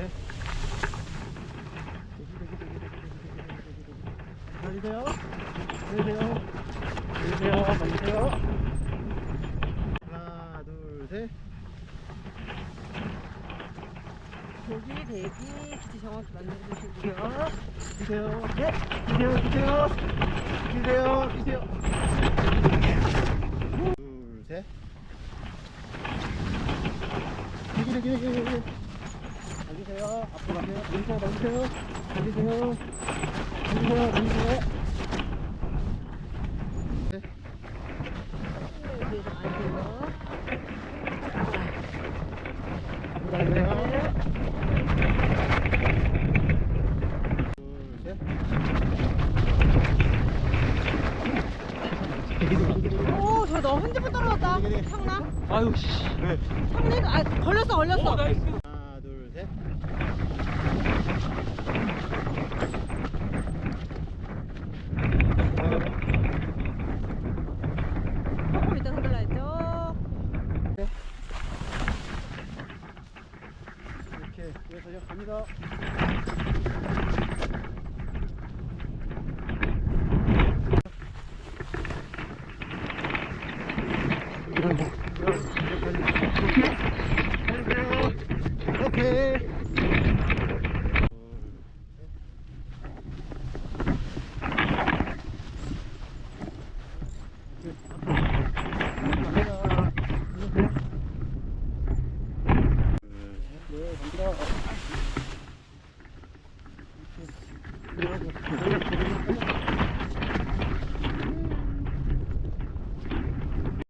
셋. 내리세요. 내리세요. 내리세요. 내리세요. 하나, 둘, 셋. 고기 대기 기지 정확히 만들어주시고요. 뛰세요. 네. 뛰세요. 뛰세요. 뛰세요. 뛰세요. 둘, 셋. 대기, 대기, 대기, 대기. 달리세요. 앞으로 가세요. 달리세요. 달리세요. 네. 뒤에서 앉으세요. 앞으로 달리세요. 둘, 셋. 오, 저 너무 핸드폰 떨어졌다. 상나? 아유 씨. 네. 상내? 아, 걸렸어, 걸렸어. 오 나이스. 네, 달려갑니다. 오케이. 네. 오케이. Thank you.